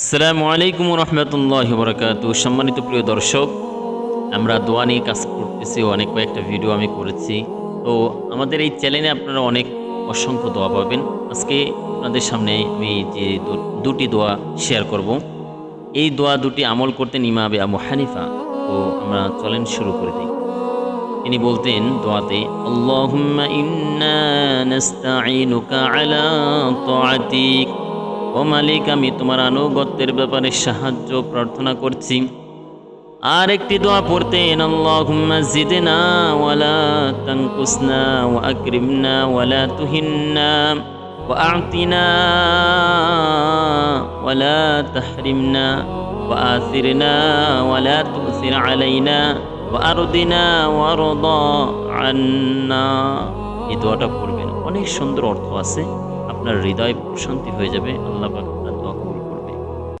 আসসালামু আলাইকুম রহমতুল্লাহ বরকাত সম্মানিত প্রিয় দর্শক, আমরা দোয়া নিয়ে কাজ করতেছি, অনেক কয়েকটা ভিডিও আমি করেছি। তো আমাদের এই চ্যানেলে আপনারা অনেক অসংখ্য দোয়া পাবেন। আজকে আপনাদের সামনে আমি যে দুটি দোয়া শেয়ার করব। এই দোয়া দুটি আমল করতেন ইমাবে আবু হানিফা। তো আমরা চলেন শুরু করে দিই। তিনি বলতেন দোয়াতে, আল্লাহুম্মা ইন্না নাস্তাঈনুকা আলা তাআতিক। ও মালিক, আমি তোমার আনুগত্যের ব্যাপারে সাহায্য প্রার্থনা করছি। আর একটি দোয়া পড়তেন ওয়ালা তানকুসনা ওয়ালা তুহিন্না ওয়ালা তাহরিমনা ওয়ালা আলাইনা ওয়ারদা আন্না। এই অনেক সুন্দর অর্থ আছে। আপনার হৃদয় শান্তি হয়ে যাবে আল্লাহ আপনার দোয়া